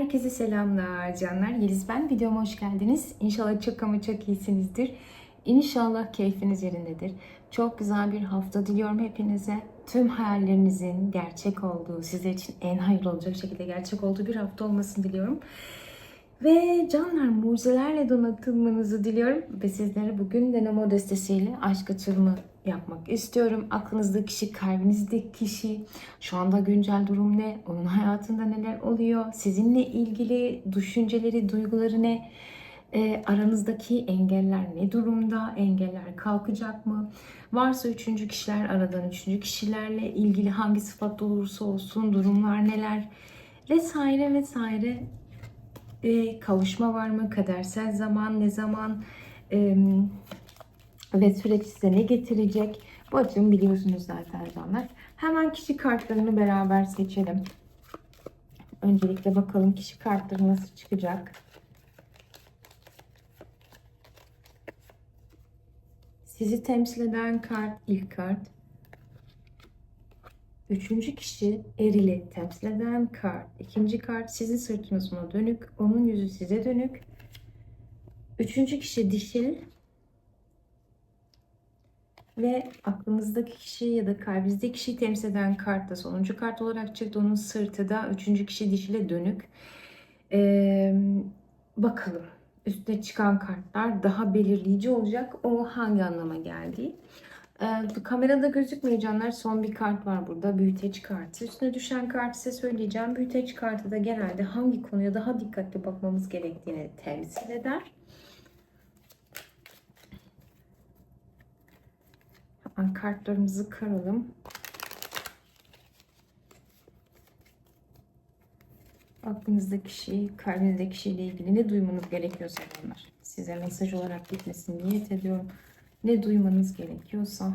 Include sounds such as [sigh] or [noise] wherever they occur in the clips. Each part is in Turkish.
Herkese selamlar canlar. Yeliz ben. Videoma hoş geldiniz. İnşallah çok ama çok iyisinizdir. İnşallah keyfiniz yerindedir. Çok güzel bir hafta diliyorum hepinize. Tüm hayallerinizin gerçek olduğu, sizler için en hayırlı olacak şekilde gerçek olduğu bir hafta olmasını diliyorum. Ve canlar mucizelerle donatılmanızı diliyorum. Ve sizlere bugün Denemo destesiyle aşk açılımı yapmak istiyorum. Aklınızdaki kişi, kalbinizdeki kişi, şu anda güncel durum ne, onun hayatında neler oluyor, sizinle ilgili düşünceleri, duyguları ne, E, aranızdaki engeller ne durumda, engeller kalkacak mı? Varsa üçüncü kişiler, aradan üçüncü kişilerle ilgili hangi sıfat olursa olsun, durumlar neler, vesaire vesaire e, kavuşma var mı? Kadersel zaman ne zaman? E, ve süreç size ne getirecek? Bu açımı biliyorsunuz zaten canlar. Hemen kişi kartlarını beraber seçelim. Öncelikle bakalım kişi kartları nasıl çıkacak. Sizi temsil eden kart ilk kart. Üçüncü kişi erili temsil eden kart. İkinci kart sizin sırtınız ona dönük. Onun yüzü size dönük. Üçüncü kişi dişil. Ve aklınızdaki kişi ya da kalbinizdeki kişiyi temsil eden kart da sonuncu kart olarak çıktı. Onun sırtı da üçüncü kişi dişile dönük. Ee, bakalım üstüne çıkan kartlar daha belirleyici olacak. O hangi anlama geldiği. Ee, kamerada gözükmüyor canlar. Son bir kart var burada. Büyüteç kartı. Üstüne düşen kartı size söyleyeceğim. Büyüteç kartı da genelde hangi konuya daha dikkatli bakmamız gerektiğini temsil eder. Hemen kartlarımızı karalım. Aklınızdaki kişi, kalbinizdeki kişiyle ilgili ne duymanız gerekiyorsa bunlar. Size mesaj olarak gitmesini niyet ediyorum. Ne duymanız gerekiyorsa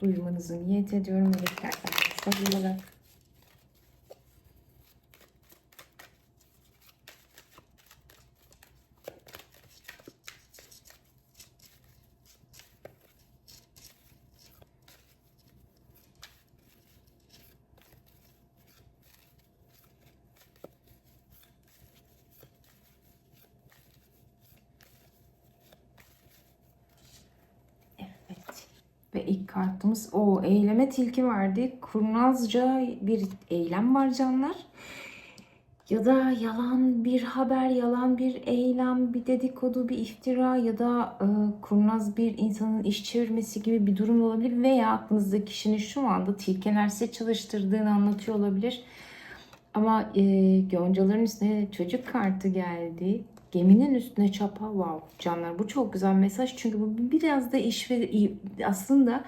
duymanızı niyet ediyorum. Meleklerden mesaj olarak. Evet. Ve ilk kartımız o eyleme tilki verdi. Kurnazca bir eylem var canlar. Ya da yalan bir haber, yalan bir eylem, bir dedikodu, bir iftira ya da e, kurnaz bir insanın iş çevirmesi gibi bir durum olabilir. Veya aklınızdaki kişinin şu anda tilki enerjisi çalıştırdığını anlatıyor olabilir. Ama e, Goncaların üstüne çocuk kartı geldi. Geminin üstüne çapa. Wow canlar bu çok güzel mesaj. Çünkü bu biraz da iş ve aslında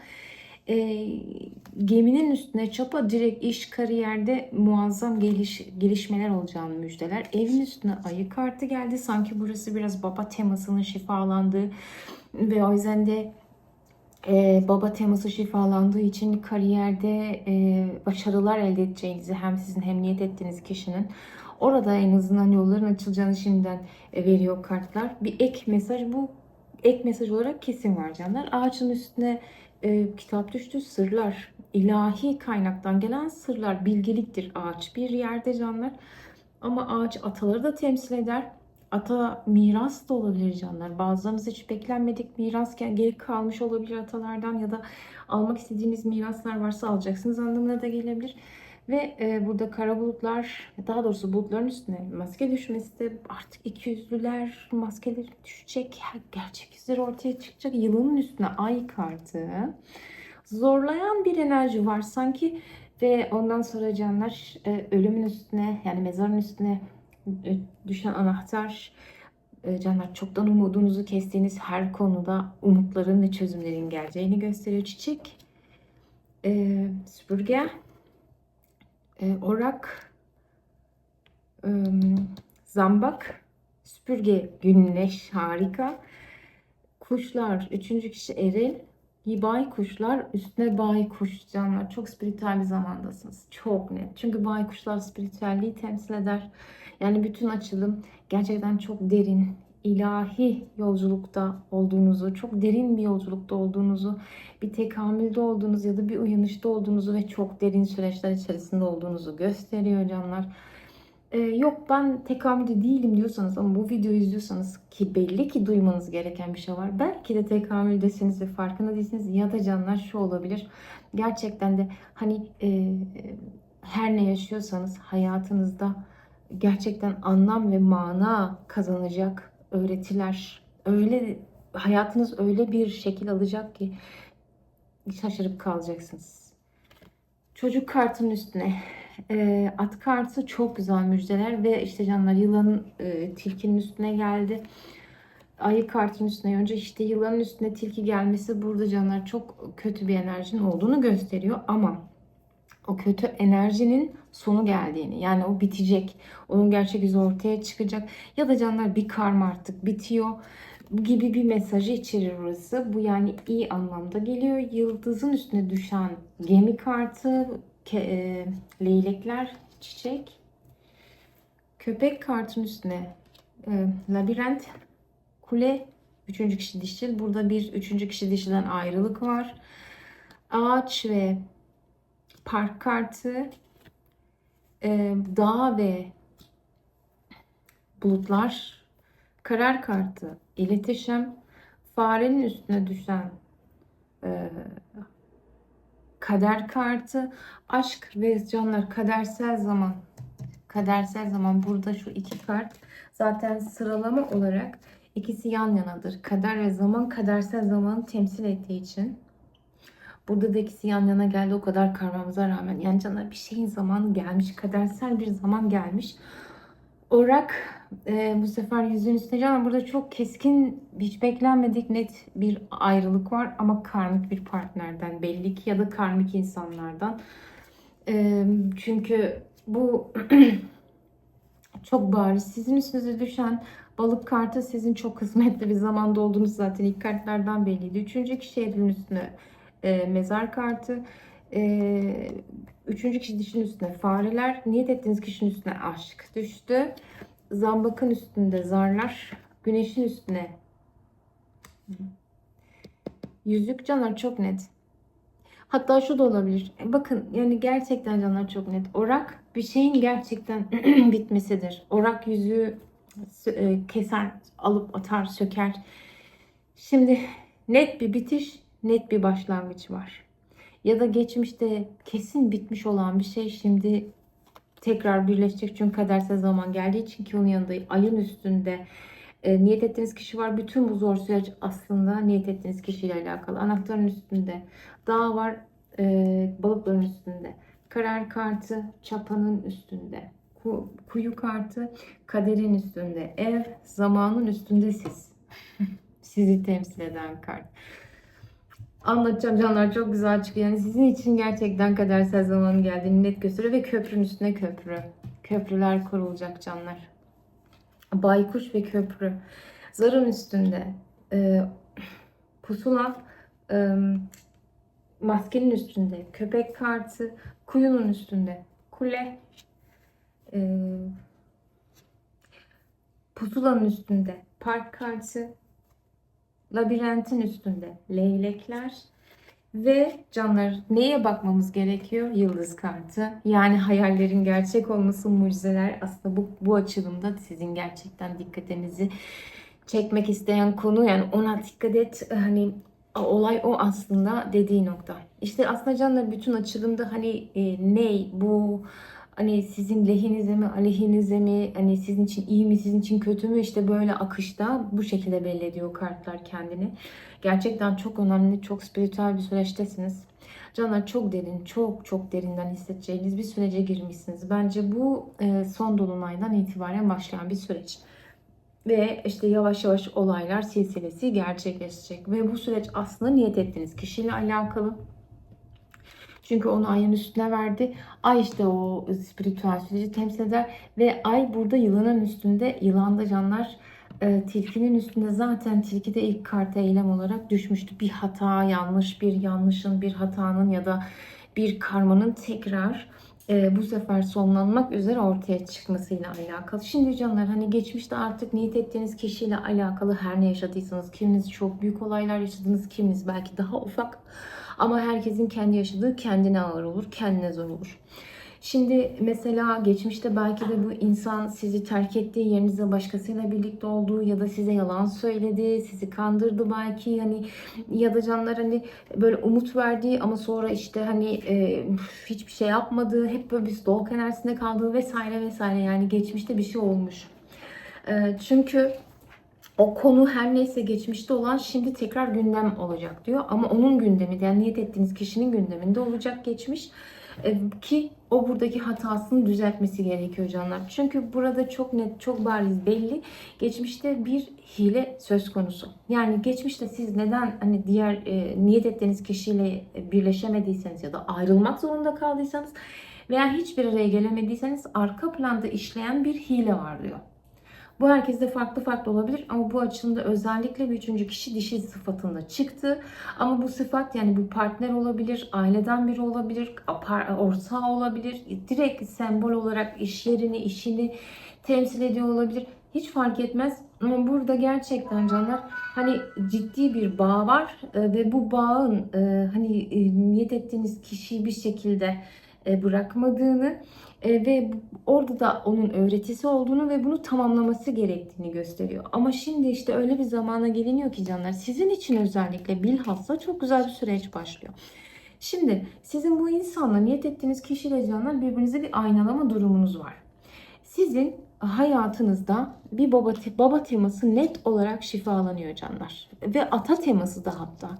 e, geminin üstüne çapa direkt iş kariyerde muazzam geliş, gelişmeler olacağını müjdeler. Evin üstüne ayı kartı geldi. Sanki burası biraz baba temasının şifalandığı ve o yüzden de ee, baba teması şifalandığı için kariyerde e, başarılar elde edeceğinizi hem sizin hem niyet ettiğiniz kişinin orada en azından yolların açılacağını şimdiden e, veriyor kartlar. Bir ek mesaj bu ek mesaj olarak kesin var canlar. Ağaçın üstüne e, kitap düştü sırlar. ilahi kaynaktan gelen sırlar bilgeliktir ağaç bir yerde canlar. Ama ağaç ataları da temsil eder ata miras da olabilir canlar. Bazılarımız hiç beklenmedik miras geri kalmış olabilir atalardan ya da almak istediğiniz miraslar varsa alacaksınız anlamına da gelebilir. Ve e, burada kara bulutlar, daha doğrusu bulutların üstüne maske düşmesi de artık iki yüzlüler maskeleri düşecek. Gerçek yüzleri ortaya çıkacak. Yılının üstüne ay kartı. Zorlayan bir enerji var sanki ve ondan sonra canlar e, ölümün üstüne yani mezarın üstüne e, düşen anahtar e, canlar çoktan umudunuzu kestiğiniz her konuda umutların ve çözümlerin geleceğini gösteriyor. Çiçek, e, süpürge, e, orak, e, zambak, süpürge, güneş harika. Kuşlar, üçüncü kişi eril, Bay kuşlar üstüne bay kuş canlar. Çok spiritüel bir zamandasınız. Çok net. Çünkü bay kuşlar spiritüelliği temsil eder. Yani bütün açılım gerçekten çok derin, ilahi yolculukta olduğunuzu, çok derin bir yolculukta olduğunuzu, bir tekamülde olduğunuzu ya da bir uyanışta olduğunuzu ve çok derin süreçler içerisinde olduğunuzu gösteriyor canlar. Ee, yok ben tekamülde değilim diyorsanız ama bu videoyu izliyorsanız ki belli ki duymanız gereken bir şey var. Belki de tekamüldesiniz ve farkında değilsiniz ya da canlar şu olabilir. Gerçekten de hani e, her ne yaşıyorsanız hayatınızda gerçekten anlam ve mana kazanacak öğretiler öyle hayatınız öyle bir şekil alacak ki şaşırıp kalacaksınız. Çocuk kartının üstüne e, at kartı çok güzel müjdeler ve işte canlar yılanın e, tilkinin üstüne geldi. Ayı kartının üstüne önce işte yılanın üstüne tilki gelmesi burada canlar çok kötü bir enerjinin olduğunu gösteriyor ama o kötü enerjinin sonu geldiğini yani o bitecek. Onun gerçek yüzü ortaya çıkacak. Ya da canlar bir karma artık bitiyor gibi bir mesajı içerir orası. Bu yani iyi anlamda geliyor. Yıldızın üstüne düşen gemi kartı, e, leylekler, çiçek. Köpek kartının üstüne e, labirent, kule, üçüncü kişi dişil. Burada bir üçüncü kişi dişilden ayrılık var. Ağaç ve park kartı, e, dağ ve bulutlar, karar kartı, iletişim, farenin üstüne düşen e, kader kartı, aşk ve canlar kadersel zaman. Kadersel zaman burada şu iki kart zaten sıralama olarak ikisi yan yanadır. Kader ve zaman kadersel zamanı temsil ettiği için Burada da ikisi yan yana geldi o kadar karmamıza rağmen. Yani canlar bir şeyin zamanı gelmiş. Kadersel bir zaman gelmiş. Orak e, bu sefer yüzün üstüne canlar burada çok keskin hiç beklenmedik net bir ayrılık var. Ama karmik bir partnerden belli ki ya da karmik insanlardan. E, çünkü bu [clears throat] çok bariz. Sizin üstünüze düşen balık kartı sizin çok kısmetli bir zamanda olduğunuz zaten ilk kartlardan belliydi. Üçüncü kişi elinin üstüne e, mezar kartı. E, üçüncü kişi dişin üstüne fareler. Niyet ettiğiniz kişinin üstüne aşk düştü. Zambakın üstünde zarlar. Güneşin üstüne yüzük canlar çok net. Hatta şu da olabilir. E, Bakın yani gerçekten canlar çok net. Orak bir şeyin gerçekten [clears throat] bitmesidir. Orak yüzüğü e, keser, alıp atar, söker. Şimdi net bir bitiş, net bir başlangıç var. Ya da geçmişte kesin bitmiş olan bir şey şimdi tekrar birleşecek çünkü kadersel zaman geldiği için ki onun yanında ayın üstünde e, niyet ettiğiniz kişi var. Bütün bu zor süreç aslında niyet ettiğiniz kişiyle alakalı. Anahtarın üstünde dağ var, e, balıkların üstünde. Karar kartı çapanın üstünde. Ku- kuyu kartı kaderin üstünde. Ev zamanın üstünde siz. [laughs] Sizi temsil eden kart. Anlatacağım canlar çok güzel çıkıyor. Yani sizin için gerçekten kadersel zamanın geldiğini net gösteriyor ve köprünün üstüne köprü. Köprüler kurulacak canlar. Baykuş ve köprü. Zarın üstünde e, pusula, e, maskenin üstünde köpek kartı, kuyunun üstünde kule, e, pusulanın üstünde park kartı, labirentin üstünde leylekler ve canlar neye bakmamız gerekiyor? Yıldız kartı. Yani hayallerin gerçek olması mucizeler. Aslında bu, bu açılımda sizin gerçekten dikkatinizi çekmek isteyen konu yani ona dikkat et hani olay o aslında dediği nokta. İşte aslında canlar bütün açılımda hani e, ne bu hani sizin lehinize mi aleyhinize mi hani sizin için iyi mi sizin için kötü mü işte böyle akışta bu şekilde belli ediyor kartlar kendini. Gerçekten çok önemli çok spiritüel bir süreçtesiniz. Canlar çok derin, çok çok derinden hissedeceğiniz bir sürece girmişsiniz. Bence bu e, son dolunaydan itibaren başlayan bir süreç. Ve işte yavaş yavaş olaylar silsilesi gerçekleşecek. Ve bu süreç aslında niyet ettiğiniz kişiyle alakalı. Çünkü onu ayın üstüne verdi. Ay işte o spiritüel süreci temsil eder. Ve ay burada yılanın üstünde. Yılanda canlar e, tilkinin üstünde zaten tilki de ilk karta eylem olarak düşmüştü. Bir hata, yanlış bir yanlışın, bir hatanın ya da bir karmanın tekrar e, bu sefer sonlanmak üzere ortaya çıkmasıyla alakalı. Şimdi canlar hani geçmişte artık niyet ettiğiniz kişiyle alakalı her ne yaşadıysanız kiminiz çok büyük olaylar yaşadınız, kiminiz belki daha ufak ama herkesin kendi yaşadığı kendine ağır olur, kendine zor olur. Şimdi mesela geçmişte belki de bu insan sizi terk ettiği yerinizde başkasıyla birlikte olduğu ya da size yalan söyledi, sizi kandırdı belki yani ya da canlar hani böyle umut verdiği ama sonra işte hani e, hiçbir şey yapmadığı, hep böyle bir stalk enerjisinde kaldığı vesaire vesaire yani geçmişte bir şey olmuş. E, çünkü o konu her neyse geçmişte olan şimdi tekrar gündem olacak diyor. Ama onun gündemi yani niyet ettiğiniz kişinin gündeminde olacak geçmiş. Ee, ki o buradaki hatasını düzeltmesi gerekiyor canlar. Çünkü burada çok net, çok bariz belli. Geçmişte bir hile söz konusu. Yani geçmişte siz neden hani diğer e, niyet ettiğiniz kişiyle birleşemediyseniz ya da ayrılmak zorunda kaldıysanız veya hiçbir araya gelemediyseniz arka planda işleyen bir hile var diyor. Bu herkeste farklı farklı olabilir ama bu açımda özellikle bir üçüncü kişi dişi sıfatında çıktı. Ama bu sıfat yani bu partner olabilir, aileden biri olabilir, ortağı olabilir. Direkt sembol olarak iş yerini, işini temsil ediyor olabilir. Hiç fark etmez. Ama burada gerçekten canlar hani ciddi bir bağ var e, ve bu bağın e, hani e, niyet ettiğiniz kişiyi bir şekilde bırakmadığını e, ve orada da onun öğretisi olduğunu ve bunu tamamlaması gerektiğini gösteriyor. Ama şimdi işte öyle bir zamana geliniyor ki canlar sizin için özellikle bilhassa çok güzel bir süreç başlıyor. Şimdi sizin bu insanla niyet ettiğiniz kişiyle canlar birbirinize bir aynalama durumunuz var. Sizin hayatınızda bir baba, baba teması net olarak şifalanıyor canlar. Ve ata teması da hatta.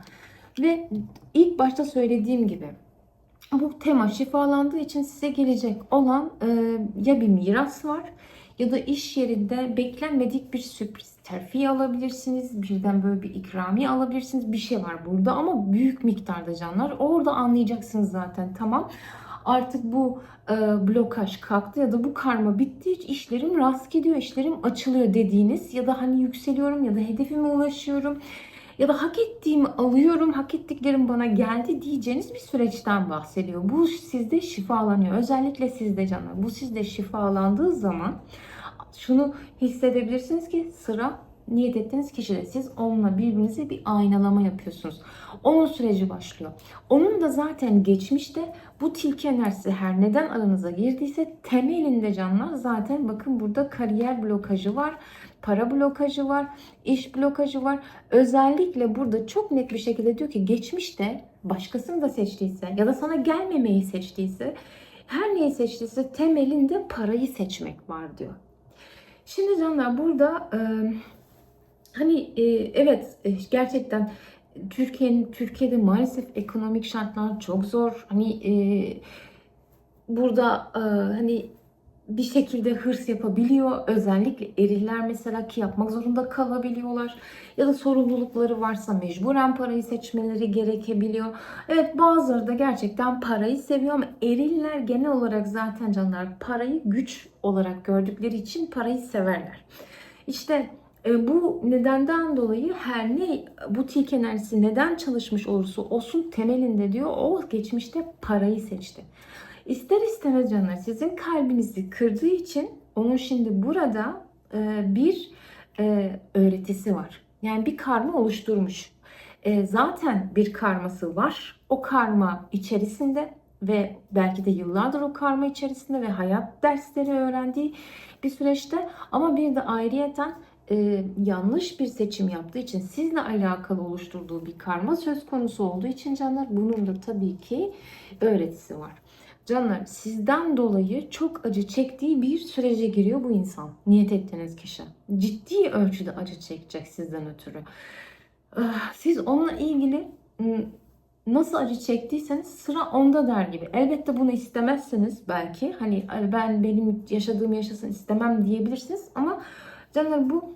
Ve ilk başta söylediğim gibi bu tema şifalandığı için size gelecek olan e, ya bir miras var ya da iş yerinde beklenmedik bir sürpriz terfi alabilirsiniz. Birden böyle bir ikramiye alabilirsiniz. Bir şey var burada ama büyük miktarda canlar. Orada anlayacaksınız zaten tamam. Artık bu e, blokaj kalktı ya da bu karma bitti. işlerim rast gidiyor, işlerim açılıyor dediğiniz ya da hani yükseliyorum ya da hedefime ulaşıyorum ya da hak ettiğimi alıyorum, hak ettiklerim bana geldi diyeceğiniz bir süreçten bahsediyor. Bu sizde şifalanıyor. Özellikle sizde canlar. Bu sizde şifalandığı zaman şunu hissedebilirsiniz ki sıra niyet ettiğiniz kişide siz onunla birbirinize bir aynalama yapıyorsunuz. Onun süreci başlıyor. Onun da zaten geçmişte bu tilki enerjisi her neden aranıza girdiyse temelinde canlar zaten bakın burada kariyer blokajı var para blokajı var, iş blokajı var. Özellikle burada çok net bir şekilde diyor ki geçmişte başkasını da seçtiyse ya da sana gelmemeyi seçtiyse her neyi seçtiyse temelinde parayı seçmek var diyor. Şimdi canlar burada e, hani e, evet e, gerçekten Türkiye'nin Türkiye'de maalesef ekonomik şartlar çok zor. Hani e, burada e, hani bir şekilde hırs yapabiliyor. Özellikle eriller mesela ki yapmak zorunda kalabiliyorlar. Ya da sorumlulukları varsa mecburen parayı seçmeleri gerekebiliyor. Evet bazıları da gerçekten parayı seviyor ama eriller genel olarak zaten canlar parayı güç olarak gördükleri için parayı severler. İşte e, bu nedenden dolayı her ne bu tilk enerjisi neden çalışmış olursa olsun temelinde diyor o geçmişte parayı seçti. İster istemez canlar sizin kalbinizi kırdığı için onun şimdi burada e, bir e, öğretisi var. Yani bir karma oluşturmuş. E, zaten bir karması var. O karma içerisinde ve belki de yıllardır o karma içerisinde ve hayat dersleri öğrendiği bir süreçte ama bir de ayrıyeten e, yanlış bir seçim yaptığı için sizle alakalı oluşturduğu bir karma söz konusu olduğu için canlar bunun da tabii ki öğretisi var. Canlar sizden dolayı çok acı çektiği bir sürece giriyor bu insan. Niyet ettiğiniz kişi. Ciddi ölçüde acı çekecek sizden ötürü. Ah, siz onunla ilgili nasıl acı çektiyseniz sıra onda der gibi. Elbette bunu istemezseniz belki hani ben benim yaşadığım yaşasın istemem diyebilirsiniz ama canlar bu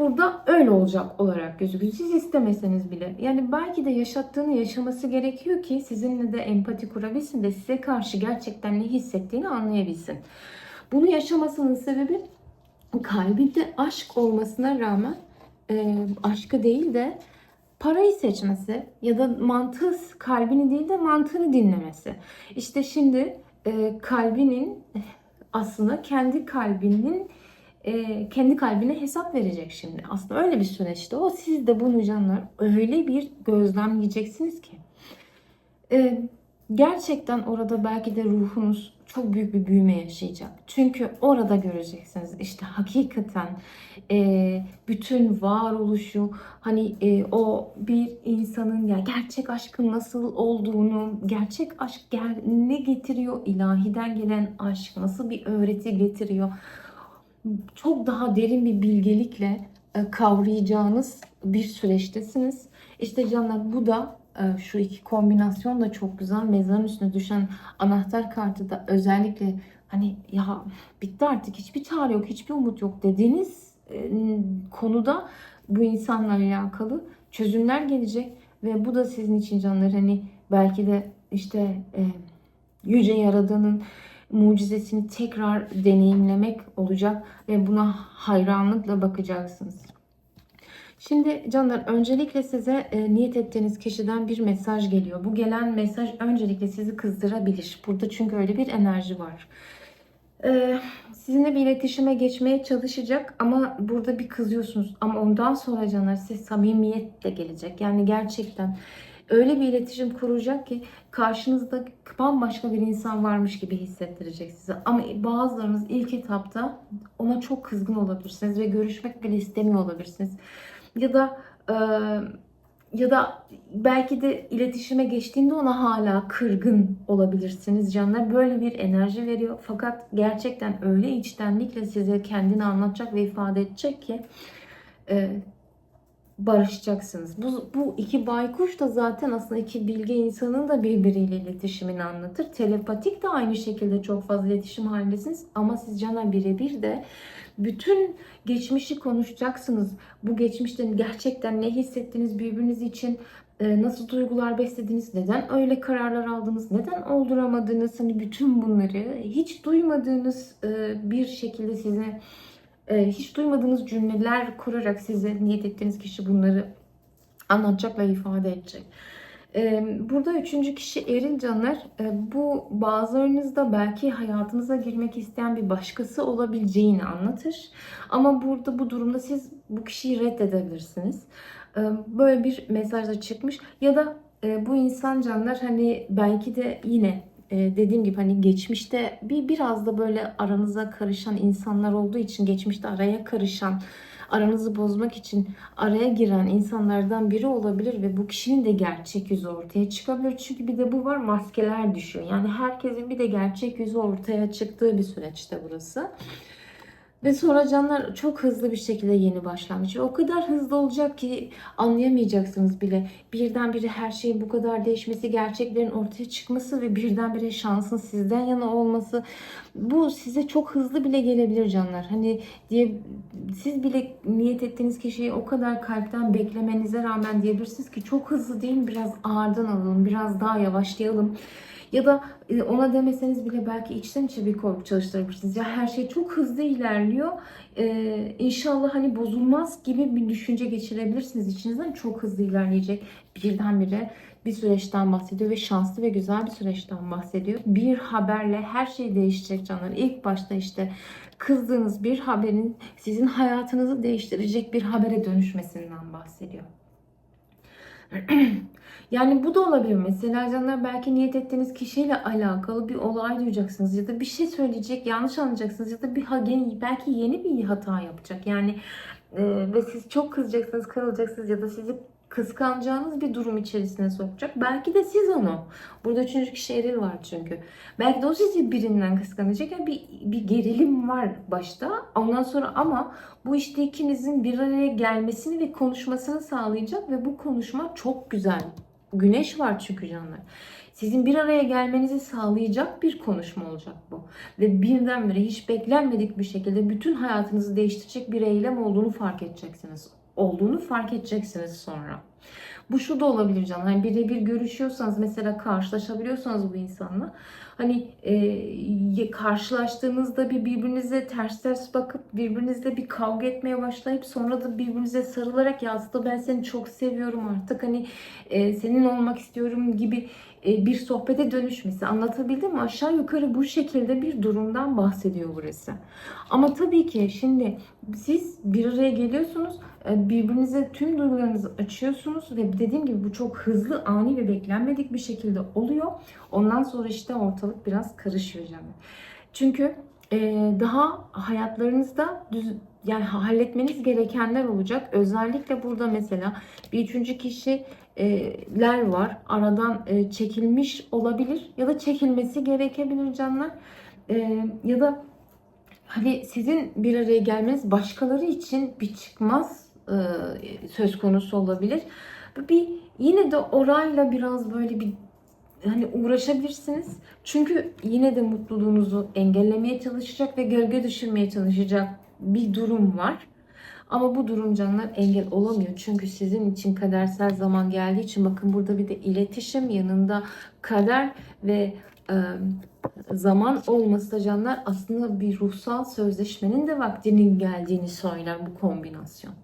burada öyle olacak olarak gözüküyor. Siz istemeseniz bile. Yani belki de yaşattığını yaşaması gerekiyor ki sizinle de empati kurabilsin de size karşı gerçekten ne hissettiğini anlayabilsin. Bunu yaşamasının sebebi kalbinde aşk olmasına rağmen e, aşkı değil de parayı seçmesi ya da mantığı kalbini değil de mantığını dinlemesi. İşte şimdi e, kalbinin aslında kendi kalbinin e, kendi kalbine hesap verecek şimdi. Aslında öyle bir süreçte o. Siz de bunu canlar öyle bir gözlemleyeceksiniz ki. E, gerçekten orada belki de ruhunuz çok büyük bir büyüme yaşayacak. Çünkü orada göreceksiniz işte hakikaten e, bütün varoluşu hani e, o bir insanın ya gerçek aşkın nasıl olduğunu, gerçek aşk gel, ne getiriyor, ilahiden gelen aşk nasıl bir öğreti getiriyor. Çok daha derin bir bilgelikle e, kavrayacağınız bir süreçtesiniz. İşte canlar bu da e, şu iki kombinasyon da çok güzel. Mezarın üstüne düşen anahtar kartı da özellikle hani ya bitti artık hiçbir çare yok, hiçbir umut yok dediğiniz e, konuda bu insanla alakalı çözümler gelecek ve bu da sizin için canlar hani belki de işte e, yüce yaradanın mucizesini tekrar deneyimlemek olacak ve buna hayranlıkla bakacaksınız. Şimdi canlar öncelikle size e, niyet ettiğiniz kişiden bir mesaj geliyor. Bu gelen mesaj öncelikle sizi kızdırabilir. Burada çünkü öyle bir enerji var. E, sizinle bir iletişime geçmeye çalışacak ama burada bir kızıyorsunuz. Ama ondan sonra canlar size samimiyet de gelecek. Yani gerçekten öyle bir iletişim kuracak ki karşınızda bambaşka bir insan varmış gibi hissettirecek size. Ama bazılarınız ilk etapta ona çok kızgın olabilirsiniz ve görüşmek bile istemiyor olabilirsiniz. Ya da e, ya da belki de iletişime geçtiğinde ona hala kırgın olabilirsiniz canlar. Böyle bir enerji veriyor. Fakat gerçekten öyle içtenlikle size kendini anlatacak ve ifade edecek ki e, barışacaksınız. Bu, bu iki baykuş da zaten aslında iki bilge insanın da birbiriyle iletişimini anlatır. Telepatik de aynı şekilde çok fazla iletişim halindesiniz. Ama siz cana birebir de bütün geçmişi konuşacaksınız. Bu geçmişte gerçekten ne hissettiniz birbiriniz için, e, nasıl duygular beslediniz, neden öyle kararlar aldınız, neden olduramadınız, hani bütün bunları hiç duymadığınız e, bir şekilde size hiç duymadığınız cümleler kurarak size niyet ettiğiniz kişi bunları anlatacak ve ifade edecek. E, burada üçüncü kişi eril canlar. E, bu bazılarınızda belki hayatınıza girmek isteyen bir başkası olabileceğini anlatır. Ama burada bu durumda siz bu kişiyi reddedebilirsiniz. Böyle bir mesaj da çıkmış. Ya da e, bu insan canlar hani belki de yine e, dediğim gibi hani geçmişte bir biraz da böyle aranıza karışan insanlar olduğu için geçmişte araya karışan aranızı bozmak için araya giren insanlardan biri olabilir ve bu kişinin de gerçek yüzü ortaya çıkabilir. Çünkü bir de bu var maskeler düşüyor. Yani herkesin bir de gerçek yüzü ortaya çıktığı bir süreçte burası. Ve sonra canlar çok hızlı bir şekilde yeni başlamış. O kadar hızlı olacak ki anlayamayacaksınız bile. Birdenbire her şeyin bu kadar değişmesi, gerçeklerin ortaya çıkması ve birdenbire şansın sizden yana olması. Bu size çok hızlı bile gelebilir canlar. Hani diye siz bile niyet ettiğiniz kişiyi o kadar kalpten beklemenize rağmen diyebilirsiniz ki çok hızlı değil biraz ağırdan alalım, biraz daha yavaşlayalım. Ya da e, ona demeseniz bile belki içten içe bir korku çalıştırabilirsiniz. Ya her şey çok hızlı ilerliyor. Ee, inşallah hani bozulmaz gibi bir düşünce geçirebilirsiniz içinizden. Çok hızlı ilerleyecek birdenbire bir süreçten bahsediyor ve şanslı ve güzel bir süreçten bahsediyor. Bir haberle her şey değişecek canlar. İlk başta işte kızdığınız bir haberin sizin hayatınızı değiştirecek bir habere dönüşmesinden bahsediyor. [clears throat] yani bu da olabilir. Mesela canlar belki niyet ettiğiniz kişiyle alakalı bir olay duyacaksınız ya da bir şey söyleyecek, yanlış anlayacaksınız ya da bir belki yeni bir hata yapacak. Yani ve siz çok kızacaksınız, kırılacaksınız ya da sizi kıskanacağınız bir durum içerisine sokacak. Belki de siz onu. Burada üçüncü kişi eril var çünkü. Belki de o sizi birinden kıskanacak. Yani bir, bir gerilim var başta. Ondan sonra ama bu işte ikinizin bir araya gelmesini ve konuşmasını sağlayacak ve bu konuşma çok güzel. Güneş var çünkü canlar. Sizin bir araya gelmenizi sağlayacak bir konuşma olacak bu. Ve birdenbire hiç beklenmedik bir şekilde bütün hayatınızı değiştirecek bir eylem olduğunu fark edeceksiniz olduğunu fark edeceksiniz sonra. Bu şu da olabilir canım. Hani birebir görüşüyorsanız mesela karşılaşabiliyorsanız bu insanla hani e, karşılaştığınızda bir birbirinize ters ters bakıp birbirinizle bir kavga etmeye başlayıp sonra da birbirinize sarılarak ya aslında ben seni çok seviyorum artık hani e, senin olmak istiyorum gibi bir sohbete dönüşmesi anlatabildim mi? Aşağı yukarı bu şekilde bir durumdan bahsediyor burası. Ama tabii ki şimdi siz bir araya geliyorsunuz, e, birbirinize tüm duygularınızı açıyorsunuz ve dediğim gibi bu çok hızlı, ani ve beklenmedik bir şekilde oluyor. Ondan sonra işte ortalık biraz karışıyor canım. Çünkü e, daha hayatlarınızda düz, yani halletmeniz gerekenler olacak. Özellikle burada mesela bir üçüncü kişiler var. Aradan e, çekilmiş olabilir ya da çekilmesi gerekebilir canlar. E, ya da hani sizin bir araya gelmeniz başkaları için bir çıkmaz e, söz konusu olabilir. Bir yine de orayla biraz böyle bir hani uğraşabilirsiniz. Çünkü yine de mutluluğunuzu engellemeye çalışacak ve gölge düşürmeye çalışacak bir durum var. Ama bu durum canlar engel olamıyor. Çünkü sizin için kadersel zaman geldiği için bakın burada bir de iletişim yanında kader ve e, zaman olması da canlar aslında bir ruhsal sözleşmenin de vaktinin geldiğini söyler bu kombinasyon.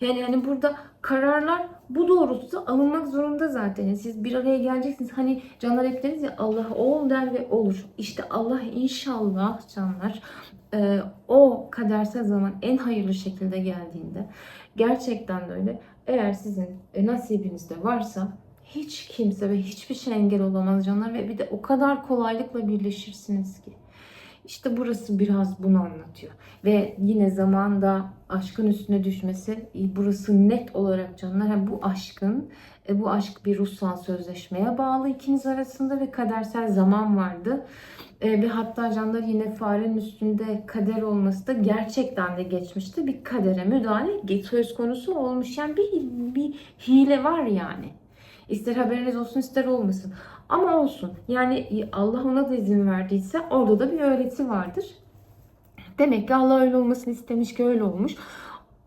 Yani hani burada kararlar bu doğrultuda alınmak zorunda zaten. Yani siz bir araya geleceksiniz. Hani canlar hep deriz ya Allah ol der ve olur. İşte Allah inşallah canlar e, o kadersel zaman en hayırlı şekilde geldiğinde gerçekten de öyle. Eğer sizin e, nasibinizde varsa hiç kimse ve hiçbir şey engel olamaz canlar ve bir de o kadar kolaylıkla birleşirsiniz ki. İşte burası biraz bunu anlatıyor. Ve yine zamanda aşkın üstüne düşmesi e, burası net olarak canlar yani bu aşkın e, bu aşk bir ruhsal sözleşmeye bağlı ikiniz arasında ve kadersel zaman vardı. E, ve hatta canlar yine farenin üstünde kader olması da gerçekten de geçmişti. Bir kadere müdahale söz konusu olmuş. Yani bir, bir hile var yani. İster haberiniz olsun ister olmasın. Ama olsun. Yani Allah ona da izin verdiyse orada da bir öğreti vardır. Demek ki Allah öyle olmasını istemiş ki öyle olmuş.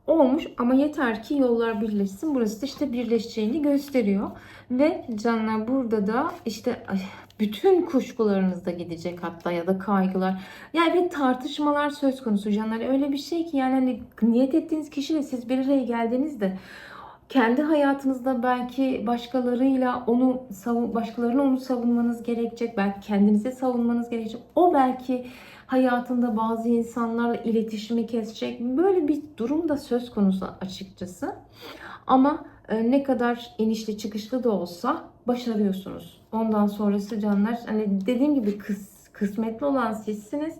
Olmuş ama yeter ki yollar birleşsin. Burası da işte birleşeceğini gösteriyor. Ve canlar burada da işte bütün kuşkularınız da gidecek hatta ya da kaygılar. Yani bir tartışmalar söz konusu canlar. Öyle bir şey ki yani hani niyet ettiğiniz kişiyle siz bir araya geldiğinizde kendi hayatınızda belki başkalarıyla onu savun, başkalarına onu savunmanız gerekecek. Belki kendinize savunmanız gerekecek. O belki hayatında bazı insanlarla iletişimi kesecek. Böyle bir durum da söz konusu açıkçası. Ama e, ne kadar inişli çıkışlı da olsa başarıyorsunuz. Ondan sonrası canlar hani dediğim gibi kıs, kısmetli olan sizsiniz.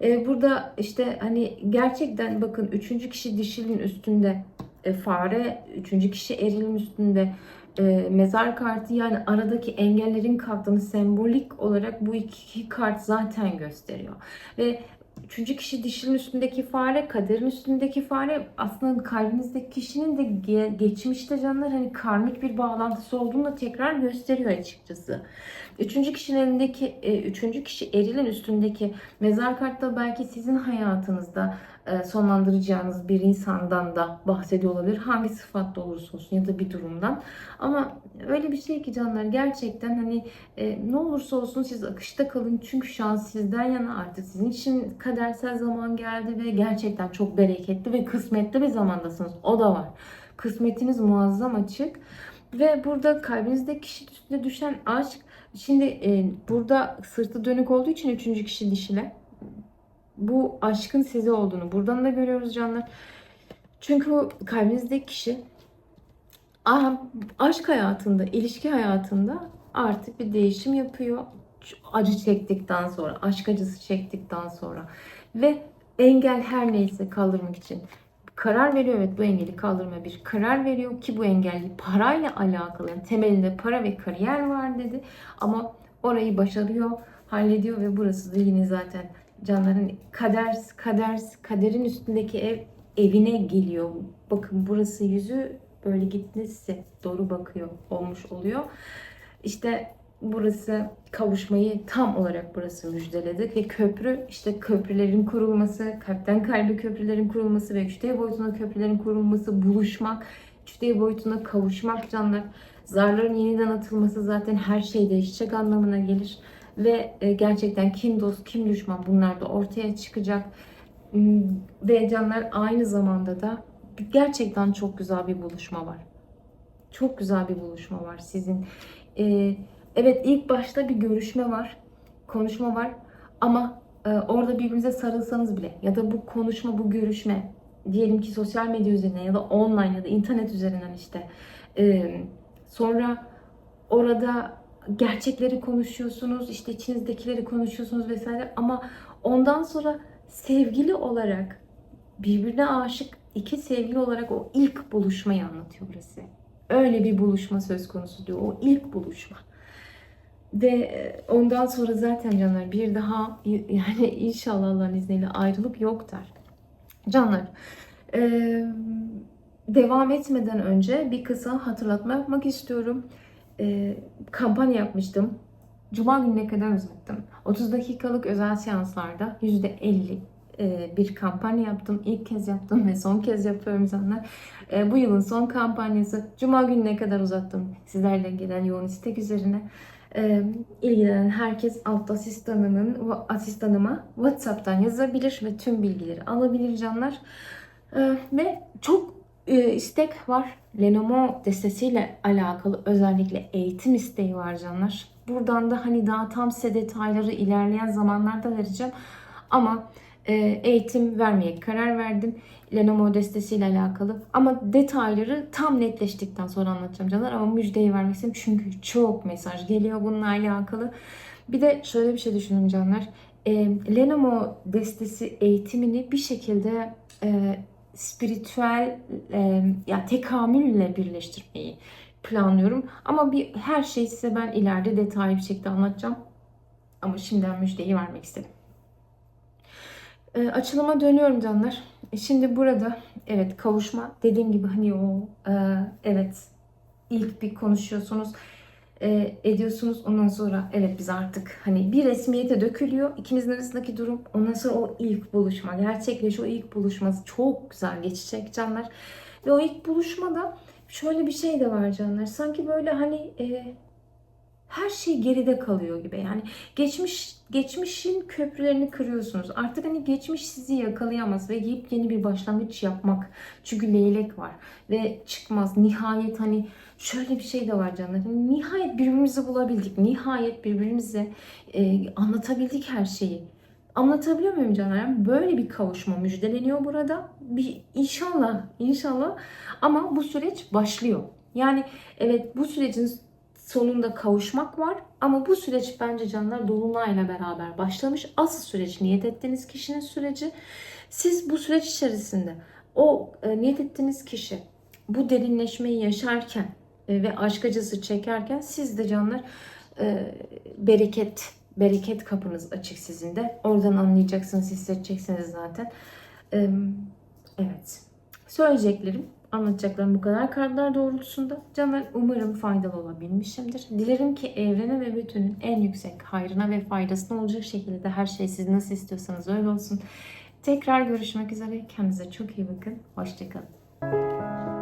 E, burada işte hani gerçekten bakın üçüncü kişi dişilin üstünde e, fare, üçüncü kişi erilin üstünde e, mezar kartı yani aradaki engellerin kalktığını sembolik olarak bu iki kart zaten gösteriyor. Ve üçüncü kişi dişinin üstündeki fare, kaderin üstündeki fare aslında kalbinizdeki kişinin de ge- geçmişte canlar hani karmik bir bağlantısı olduğunu da tekrar gösteriyor açıkçası. Üçüncü kişinin elindeki, e, üçüncü kişi erilin üstündeki mezar kartta belki sizin hayatınızda sonlandıracağınız bir insandan da bahsediyor olabilir. Hangi sıfatta olursa olsun ya da bir durumdan. Ama öyle bir şey ki canlar gerçekten hani e, ne olursa olsun siz akışta kalın. Çünkü şans sizden yana artık sizin için kadersel zaman geldi ve gerçekten çok bereketli ve kısmetli bir zamandasınız. O da var. Kısmetiniz muazzam açık. Ve burada kalbinizdeki kişi düşen aşk Şimdi e, burada sırtı dönük olduğu için üçüncü kişi dişile bu aşkın size olduğunu buradan da görüyoruz canlar. Çünkü bu kalbinizdeki kişi aha, aşk hayatında, ilişki hayatında artık bir değişim yapıyor. Acı çektikten sonra, aşk acısı çektikten sonra ve engel her neyse kaldırmak için karar veriyor. Evet bu engeli kaldırma bir karar veriyor ki bu engelli parayla alakalı. Yani temelinde para ve kariyer var dedi. Ama orayı başarıyor, hallediyor ve burası yine zaten canların kader kader kaderin üstündeki ev evine geliyor. Bakın burası yüzü böyle gitmesi doğru bakıyor olmuş oluyor. İşte burası kavuşmayı tam olarak burası müjdeledi ve köprü işte köprülerin kurulması, kalpten kalbe köprülerin kurulması ve üçte boyutuna köprülerin kurulması, buluşmak, üçte boyutuna kavuşmak canlar. Zarların yeniden atılması zaten her şey değişecek anlamına gelir. Ve e, gerçekten kim dost kim düşman bunlar da ortaya çıkacak. Hmm, Ve canlar aynı zamanda da gerçekten çok güzel bir buluşma var. Çok güzel bir buluşma var sizin. E, Evet ilk başta bir görüşme var, konuşma var ama e, orada birbirinize sarılsanız bile ya da bu konuşma, bu görüşme diyelim ki sosyal medya üzerinden ya da online ya da internet üzerinden işte sonra orada gerçekleri konuşuyorsunuz, işte içinizdekileri konuşuyorsunuz vesaire ama ondan sonra sevgili olarak birbirine aşık iki sevgili olarak o ilk buluşmayı anlatıyor burası. Öyle bir buluşma söz konusu diyor. O ilk buluşma. Ve e, ondan sonra zaten canlar bir daha yani inşallah Allah'ın izniyle ayrılık yok der. Canlar devam etmeden önce bir kısa hatırlatma yapmak istiyorum. E, kampanya yapmıştım. Cuma gününe kadar uzattım. 30 dakikalık özel seanslarda %50 e, bir kampanya yaptım. İlk kez yaptım ve son kez yapıyorum. E, bu yılın son kampanyası. Cuma gününe kadar uzattım. Sizlerden gelen yoğun istek üzerine. E, ilgilenen herkes alt asistanının asistanıma WhatsApp'tan yazabilir ve tüm bilgileri alabilir canlar. E, ve çok istek var. Lenovo destesiyle alakalı özellikle eğitim isteği var canlar. Buradan da hani daha tam size detayları ilerleyen zamanlarda vereceğim. Ama e, eğitim vermeye karar verdim. Lenovo destesiyle alakalı. Ama detayları tam netleştikten sonra anlatacağım canlar. Ama müjdeyi vermek istedim. Çünkü çok mesaj geliyor bununla alakalı. Bir de şöyle bir şey düşünün canlar. E, Lenovo destesi eğitimini bir şekilde e, spiritüel e, ya tekamülle birleştirmeyi planlıyorum. Ama bir her şeyi size ben ileride detaylı bir şekilde anlatacağım. Ama şimdiden müjdeyi vermek istedim. E, açılıma dönüyorum canlar. E, şimdi burada evet kavuşma dediğim gibi hani o e, evet ilk bir konuşuyorsunuz e, ediyorsunuz. Ondan sonra evet biz artık hani bir resmiyete dökülüyor. İkimizin arasındaki durum ondan sonra o ilk buluşma. Gerçekleş o ilk buluşması çok güzel geçecek canlar. Ve o ilk buluşmada şöyle bir şey de var canlar. Sanki böyle hani e, her şey geride kalıyor gibi. Yani geçmiş geçmişin köprülerini kırıyorsunuz. Artık hani geçmiş sizi yakalayamaz ve yeni bir başlangıç yapmak. Çünkü leylek var ve çıkmaz. Nihayet hani şöyle bir şey de var canlar. Nihayet birbirimizi bulabildik. Nihayet birbirimize e, anlatabildik her şeyi. Anlatabiliyor muyum canlar? Yani böyle bir kavuşma müjdeleniyor burada. Bir inşallah, inşallah. Ama bu süreç başlıyor. Yani evet bu sürecin sonunda kavuşmak var. Ama bu süreç bence canlar Dolunay'la beraber başlamış. Asıl süreç niyet ettiğiniz kişinin süreci. Siz bu süreç içerisinde o e, niyet ettiğiniz kişi bu derinleşmeyi yaşarken e, ve aşk acısı çekerken siz de canlar e, bereket bereket kapınız açık sizin de. Oradan anlayacaksınız, hissedeceksiniz zaten. E, evet. Söyleyeceklerim Anlatacaklarım bu kadar kartlar doğrultusunda. Canlar umarım faydalı olabilmişimdir. Dilerim ki evrene ve bütünün en yüksek hayrına ve faydasına olacak şekilde her şey siz nasıl istiyorsanız öyle olsun. Tekrar görüşmek üzere. Kendinize çok iyi bakın. Hoşçakalın.